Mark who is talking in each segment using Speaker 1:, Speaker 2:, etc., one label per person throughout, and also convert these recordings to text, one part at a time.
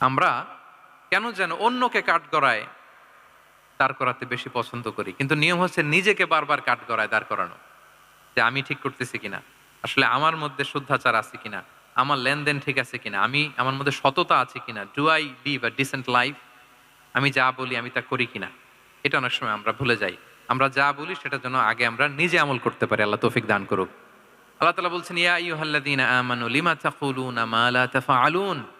Speaker 1: আমরা কেন যেন অন্যকে কাঠ গড়ায় দাঁড় করাতে বেশি পছন্দ করি? কিন্তু নিয়ম হচ্ছে নিজেকে বারবার কাঠ গড়ায় দাঁড় করানো। যে আমি ঠিক করতেছি কিনা? আসলে আমার মধ্যে শুদ্ধাচার আছে কিনা? আমার লেনদেন ঠিক আছে কিনা? আমি, আমার মধ্যে সততা আছে কিনা? Do I live a decent life আমি যা বলি, আমি তা করি কিনা? এটা অনেক সময় আমরা ভুলে যাই। আমরা যা বলি, সেটা যেন আগে আমরা নিজে আমল করতে পারি। আল্লাহ তৌফিক দান করুক। আল্লাহ তালা বলছেন, ইয়া ইউহাল্লাদিন আমানু, লিমা তাকুলুনা মা লা তাফআলুন?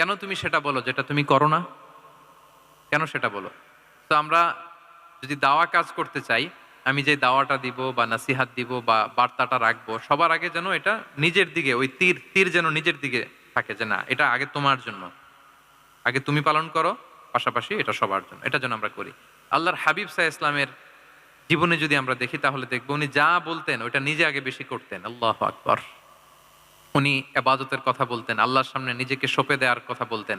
Speaker 1: কেন তুমি সেটা বলো যেটা তুমি করো না? কেন সেটা বলো? তো আমরা যদি দাওয়া কাজ করতে চাই, আমি যে দাওয়াটা দিব বা নাসিহাত দিব বা বার্তাটা রাখব, সবার আগে যেন এটা নিজের দিকে, ওই তীর তীর যেন নিজের দিকে থাকে যে না, এটা আগে তোমার জন্য। আগে তুমি পালন করো, পাশাপাশি এটা সবার জন্য। এটা যেন আমরা করি। আল্লাহর হাবিব সাহ ইসলামের জীবনে যদি আমরা দেখি, তাহলে দেখব উনি যা বলতেন, ওইটা নিজে আগে বেশি করতেন। আল্লাহ আকবর। উনি আবাদতের কথা বলতেন, আল্লাহর সামনে নিজেকে সঁপে দেওয়ার কথা বলতেন।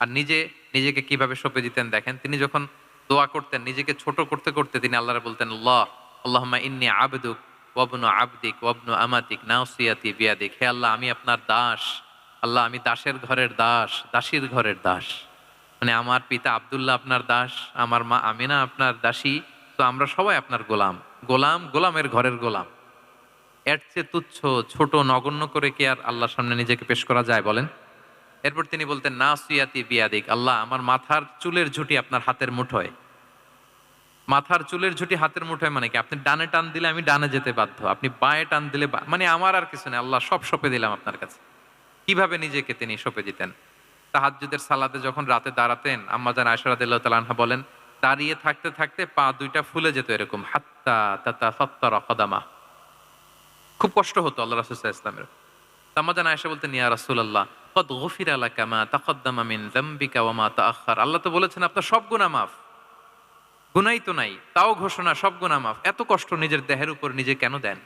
Speaker 1: আর নিজে নিজেকে কীভাবে সঁপে দিতেন দেখেন, তিনি যখন দোয়া করতেন, নিজেকে ছোট করতে করতে তিনি আল্লাহরে বলতেন, আল্লাহ আল্লাহমা ইন্নি আবদুক ওয়াবনু আবদিক ওয়াবনু আমাতিক নাওসিয়াতি বিয়াদিক। হে আল্লাহ, আমি আপনার দাস। আল্লাহ, আমি দাসের ঘরের দাস, দাসীর ঘরের দাস। মানে আমার পিতা আব্দুল্লাহ আপনার দাস, আমার মা আমিনা আপনার দাসী। তো আমরা সবাই আপনার গোলাম। গোলাম গোলামের ঘরের গোলাম। এর চেয়ে তুচ্ছ, ছোট, নগণ্য করে কি আর আল্লাহর সামনে নিজেকে পেশ করা যায় বলেন? এরপর তিনি বলতেন, না সুয়াতি বিয়াদিক, আল্লাহ, আমার মাথার চুলের ঝুঁটি আপনার হাতের মুঠোয়। মাথার চুলের ঝুঁটি হাতের মুঠোয় মানে কি? আপনি ডানে টান দিলে আমি ডানে যেতে বাধ্য, আপনি বাঁয়ে টান দিলে মানে আমার আর কিছু নেই, আল্লাহ, সব সঁপে দিলাম আপনার কাছে। কীভাবে নিজেকে তিনি সঁপে দিতেন? তাহাজ্জুদের সালাতে যখন রাতে দাঁড়াতেন আম্মাজান আয়সারাদিল্লাহ তালানহা বলেন, দাঁড়িয়ে থাকতে থাকতে পা দুইটা ফুলে যেত এরকম, হাত্তা তাতা ফাত্তার কদামা। খুব কষ্ট হতো আল্লাহ রাসুল্লাহ ইসলামের তামাজান আয়সা বলতেন, ইয়া রাসূলুল্লাহ, কদ গফির আলাকা কামা তাকদ্দামা মিন যামবিকা ওয়া মা তাআখার আল্লাহ তো বলেছেন, আপনার সব গুনাহ মাফ। গুনাই তো নাই, তাও ঘোষণা, সব গুনাহ মাফ। এত কষ্ট নিজের দেহের উপর নিজে কেন দেন?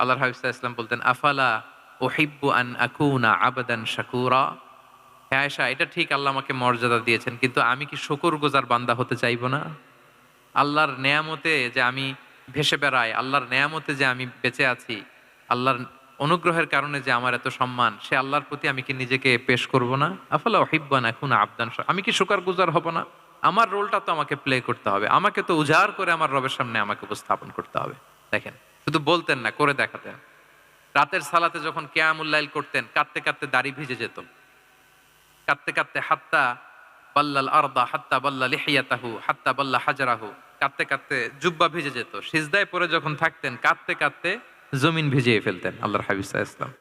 Speaker 1: আল্লাহর হাবিব সাল্লাল্লাহু ইসলাম বলতেন, আফালা উহিব্বু আন আকুনা আবদান শাকুরা? হ্যাঁ আয়েশা, এটা ঠিক আল্লাহ আমাকে মর্যাদা দিয়েছেন, কিন্তু আমি কি শকুর গোজার বান্দা হতে চাইব না? আল্লাহর নেয়ামতে যে আমি ভেসে বেড়াই, আল্লাহর নেয়ামতে যে আমি বেঁচে আছি আল্লাহর অনুগ্রহের কারণে যে আমার এত সম্মান, সে আল্লাহর প্রতি আমি কি নিজেকে পেশ করব না? আফালা অহিব্বান এখন আবদান আমি কি শুকার গুজার হব না? আমার রোলটা তো আমাকে প্লে করতে হবে। আমাকে তো উজাড় করে আমার রবের সামনে আমাকে উপস্থাপন করতে হবে। দেখেন, শুধু বলতেন না, করে দেখাতেন। রাতের সালাতে যখন কেয়ামুল্লাইল করতেন, কাঁদতে কাঁদতে দাড়ি ভিজে যেত। কাঁদতে কাঁদতে হাত্তা বাল্লাল আরদা, হাত্তা বাল্লা লিহিয়াতাহু, হাত্তা বাল্লা হাজারাহু, কাঁদতে কাঁদতে জুব্বা ভিজে যেত। সিজদায় পরে যখন থাকতেন, কাঁদতে কাঁদতে জমিন ভিজিয়ে ফেলতেন আল্লাহর হাবিব ইসলাম।